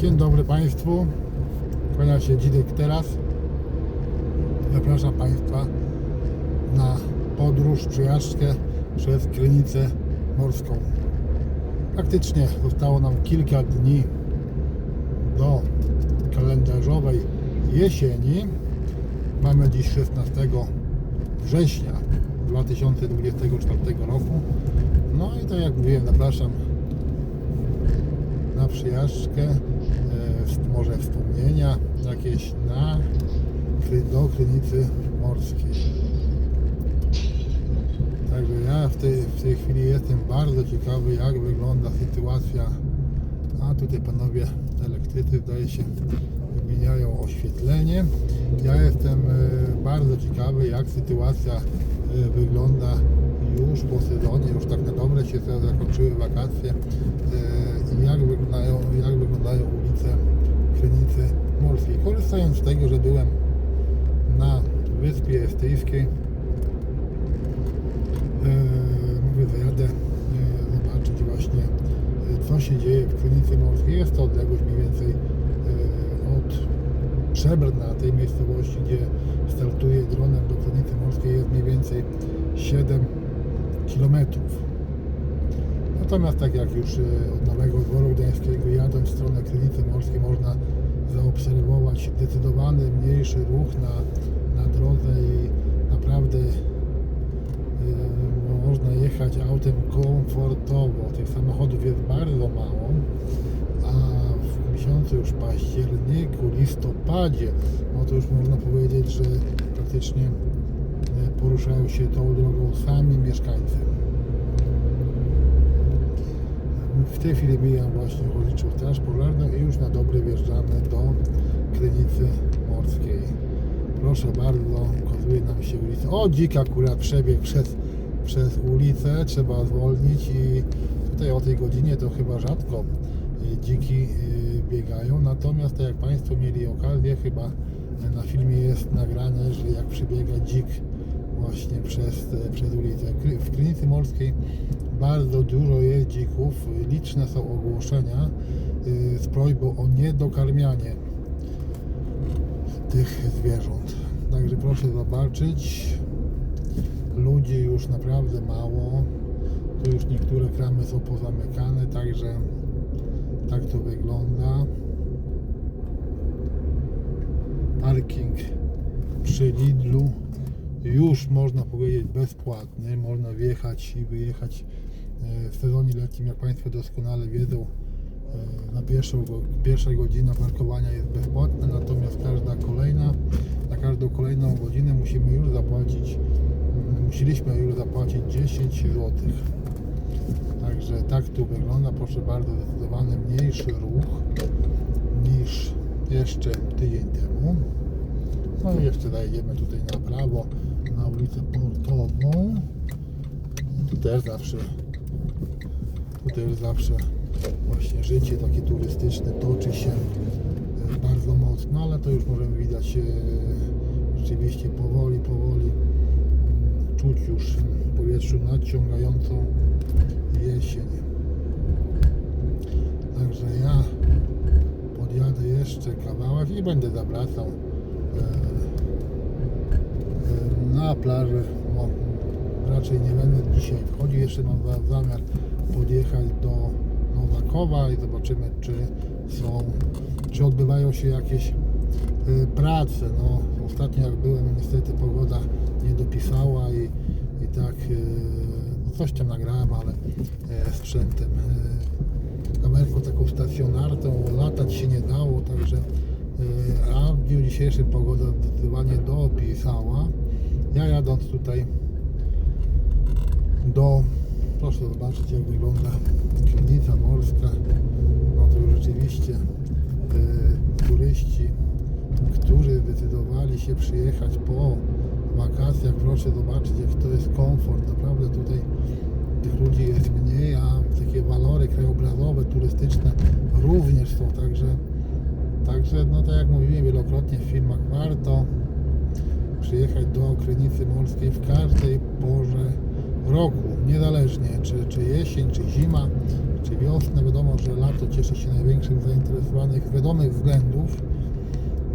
Dzień dobry Państwu. Kłania się Dzidek teraz. Zapraszam Państwa na podróż, przejażdżkę przez Krynicę Morską. Praktycznie zostało nam kilka dni do kalendarzowej jesieni. Mamy dziś 16 września 2024 roku. No i tak jak mówiłem, zapraszam na przyjażdżkę, w- może wspomnienia jakieś na, do Krynicy Morskiej. Także ja w tej, w tej chwili jestem bardzo ciekawy, jak wygląda sytuacja. A tutaj panowie elektrycy, zdaje się, wymieniają oświetlenie. Ja jestem e, bardzo ciekawy, jak sytuacja e, wygląda już po sezonie, już tak na dobre się zakończyły wakacje e, i jak wyglądają, jak wyglądają ulice. Korzystając z tego, że byłem na Wyspie Estyjskiej, e, mówię, zajadę e, zobaczyć właśnie e, co się dzieje w Krynicy Morskiej. Jest to odległość mniej więcej od Przebrna, tej miejscowości, gdzie startuję dronem do Krynicy Morskiej jest mniej więcej 7 kilometrów. Natomiast tak jak już od Nowego Dworu Gdańskiego jadąc w stronę Krynicy Morskiej można zaobserwować zdecydowany mniejszy ruch na, na drodze i naprawdę e, można jechać autem komfortowo. Tych samochodów jest bardzo mało, a w miesiącu już październiku, listopadzie, no to już można powiedzieć, że praktycznie e, poruszają się tą drogą sami mieszkańcy. W tej chwili mijam właśnie Ochotniczą Straż Pożarną i już na dobre wjeżdżamy do Krynicy Morskiej. Proszę bardzo, ukazuje nam się ulica. O, dzik akurat przebiegł przez, przez ulicę, trzeba zwolnić i tutaj o tej godzinie to chyba rzadko y, dziki y, biegają. Natomiast tak jak Państwo mieli okazję, chyba na filmie jest nagrane, że jak przebiega dzik właśnie przez, y, przez ulicę. W Krynicy Morskiej bardzo dużo jest dzików, liczne są ogłoszenia y, z prośbą o niedokarmianie tych zwierząt. Także proszę zobaczyć, ludzi już naprawdę mało. Tu już niektóre kramy są pozamykane, także tak to wygląda. Parking przy Lidlu już można powiedzieć bezpłatny. Można wjechać i wyjechać w sezonie letnim, jak Państwo doskonale wiedzą. e, Na pierwszą, pierwsza godzina parkowania jest bezpłatna, natomiast każda kolejna, na każdą kolejną godzinę musimy już zapłacić, musieliśmy już zapłacić 10 zł. Także tak tu wygląda, proszę bardzo, zdecydowany mniejszy ruch niż jeszcze tydzień temu. No i jeszcze zajdziemy tutaj na prawo, na ulicę Portową. Tu też zawsze, tu też zawsze właśnie życie takie turystyczne toczy się e, bardzo mocno, ale to już możemy widać e, rzeczywiście powoli, powoli mm, czuć już w powietrzu nadciągającą jesień. Także ja podjadę jeszcze kawałek i będę zawracał e, na plażę. Raczej nie będę dzisiaj wchodził, jeszcze mam za- zamiar podjechać do Nowakowa i zobaczymy czy są, czy odbywają się jakieś e, prace. No, ostatnio jak byłem, niestety pogoda nie dopisała i, i tak e, no coś tam nagrałem, ale e, sprzętem e, kamerką taką stacjonarną, latać się nie dało, także a w dniu dzisiejszym pogoda zdecydowanie dopisała. Ja jadąc tutaj do, proszę zobaczyć jak wygląda Krynica Morska, no to już rzeczywiście e, turyści, którzy zdecydowali się przyjechać po wakacjach, proszę zobaczyć jak to jest komfort, naprawdę tutaj tych ludzi jest mniej, a takie walory krajobrazowe, turystyczne również są, także także no tak jak mówiłem wielokrotnie w filmach, warto przyjechać do Krynicy Morskiej w każdej porze roku, niezależnie czy, czy jesień, czy zima, czy wiosnę. Wiadomo, że lato cieszy się największym zainteresowanych wiadomych względów.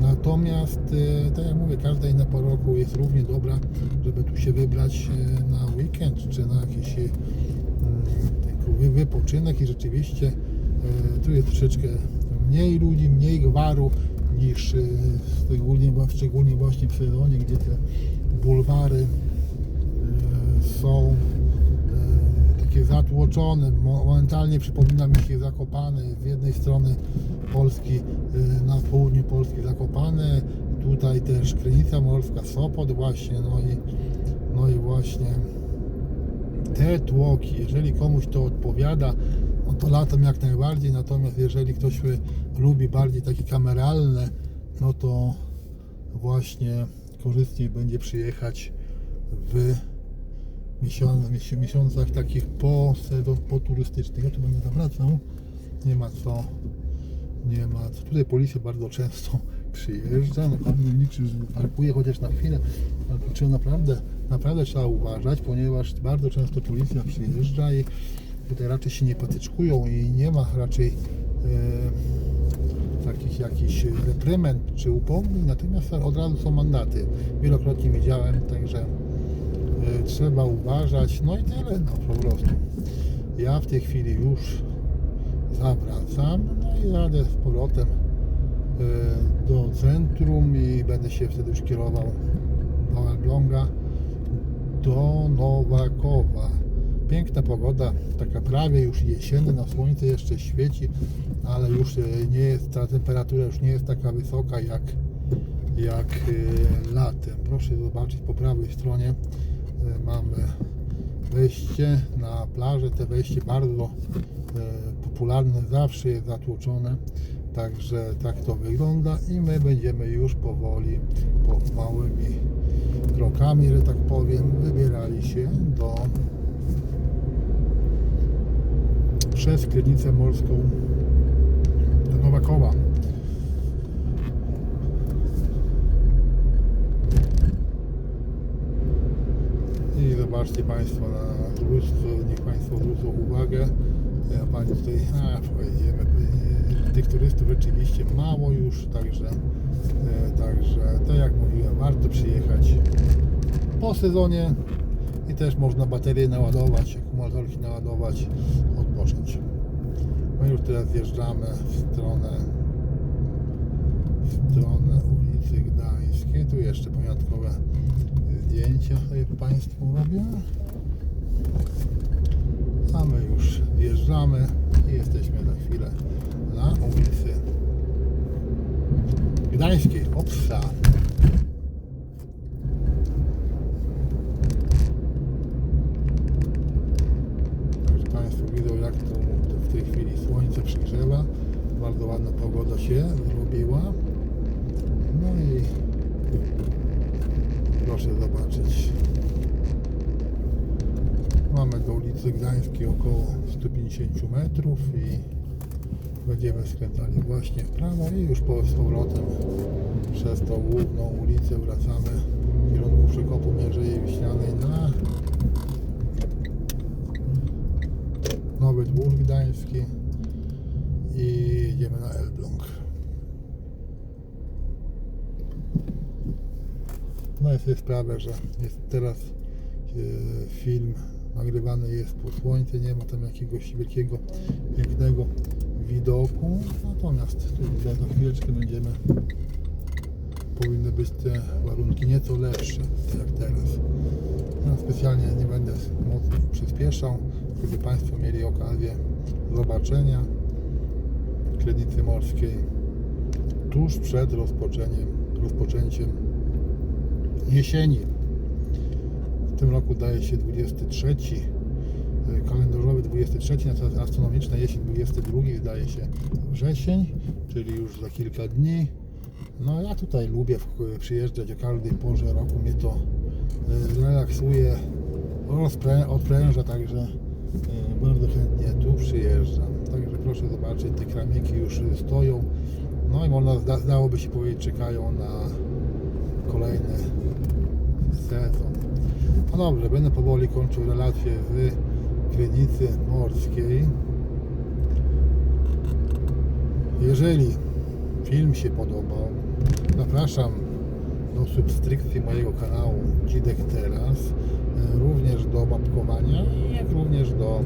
Natomiast, e, tak jak mówię, każda inna pora roku jest równie dobra, żeby tu się wybrać e, na weekend czy na jakiś e, mm, wypoczynek i rzeczywiście tu jest troszeczkę mniej ludzi, mniej gwaru niż szczególnie, szczególnie właśnie w sezonie, gdzie te bulwary są e, takie zatłoczone. Mo- Momentalnie przypomina mi się Zakopane. Z jednej strony Polski, e, na południu Polski Zakopane, tutaj też Krynica Morska, Sopot właśnie, no i, no i właśnie te tłoki, jeżeli komuś to odpowiada, no to latem jak najbardziej, natomiast jeżeli ktoś lubi bardziej takie kameralne, no to właśnie korzystniej będzie przyjechać w miesiąc, miesią- miesiącach takich po poturystycznych. Ja tu będę zawracał, nie ma co, nie ma co. Tutaj policja bardzo często przyjeżdża, no nie liczy, że parkuje chociaż na chwilę, ale trzeba naprawdę, naprawdę trzeba uważać, ponieważ bardzo często policja przyjeżdża i tutaj raczej się nie patyczkują i nie ma raczej e, takich jakichś reprymend czy upomnień, natomiast od razu są mandaty. Wielokrotnie widziałem, także trzeba uważać, no i tyle, no po prostu. Ja w tej chwili już zawracam, no i jadę z powrotem e, do centrum i będę się wtedy już kierował do Elbląga, do Nowakowa. Piękna pogoda, taka prawie już jesienna, słońce jeszcze świeci, ale już e, nie jest, ta temperatura już nie jest taka wysoka jak, jak latem. Proszę zobaczyć po prawej stronie wejście na plażę. Te wejście bardzo e, popularne, zawsze jest zatłoczone. Także tak to wygląda i my będziemy już powoli, po małymi krokami, że tak powiem, wybierali się do przez Krynicę Morską do Nowakowa. I zobaczcie Państwo na lustro, niech Państwo zwrócą uwagę. Ja Pani tutaj, a pojedziemy, pojedziemy. tych turystów rzeczywiście mało już, także, e, także tak jak mówiłem, warto przyjechać po sezonie i też można baterie naładować, akumulatorki naładować, odpocząć. My już teraz zjeżdżamy w stronę w stronę ulicy Gdańskiej. Tu jeszcze pamiątkowe zdjęcia sobie Państwu robię. A my już wjeżdżamy i jesteśmy za chwilę na ulicy Gdańskiej. Opsa. Także Państwo widzą jak tu w tej chwili słońce przygrzewa. Bardzo ładna pogoda się zrobiła. No i proszę zobaczyć. Mamy do ulicy Gdańskiej około 150 metrów i będziemy skręcali właśnie w prawo i już po powrotem przez tą główną ulicę wracamy w kierunku przekopu Mierzei Wiśnianej na Nowy Dwór Gdański i jedziemy na Elbląg. Zdaję sobie sprawę, że jest teraz e, film nagrywany jest po słońcu, nie ma tam jakiegoś wielkiego, pięknego widoku, natomiast tu za chwileczkę będziemy powinny być te warunki nieco lepsze, tak jak teraz. Ja specjalnie nie będę mocno przyspieszał, żeby Państwo mieli okazję zobaczenia Krynicy Morskiej tuż przed rozpoczęciem, rozpoczęciem jesieni. W tym roku daje się 23, y, kalendarzowy 23, natomiast astronomiczna jesień 22 zdaje się wrzesień, czyli już za kilka dni. No ja tutaj lubię przyjeżdżać o każdej porze roku, mnie to y, relaksuje, odpręża, także y, bardzo chętnie tu przyjeżdżam. Także proszę zobaczyć, te kramiki już stoją, no i można, zda- zdałoby się powiedzieć, czekają na kolejny sezon. No dobrze, będę powoli kończył relację z Krynicy Morskiej. Jeżeli film się podobał, zapraszam do subskrypcji mojego kanału Dzidek Teraz, również do babkowania i jak również do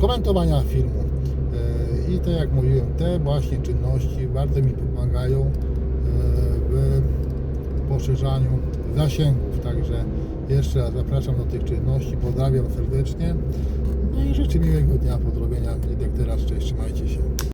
komentowania filmu. I tak jak mówiłem, te właśnie czynności bardzo mi pomagają w poszerzaniu zasięgów. Także jeszcze raz zapraszam do tych czynności, pozdrawiam serdecznie. No i życzę miłego dnia, pozdrowienia. Dzidek Teraz, cześć, trzymajcie się.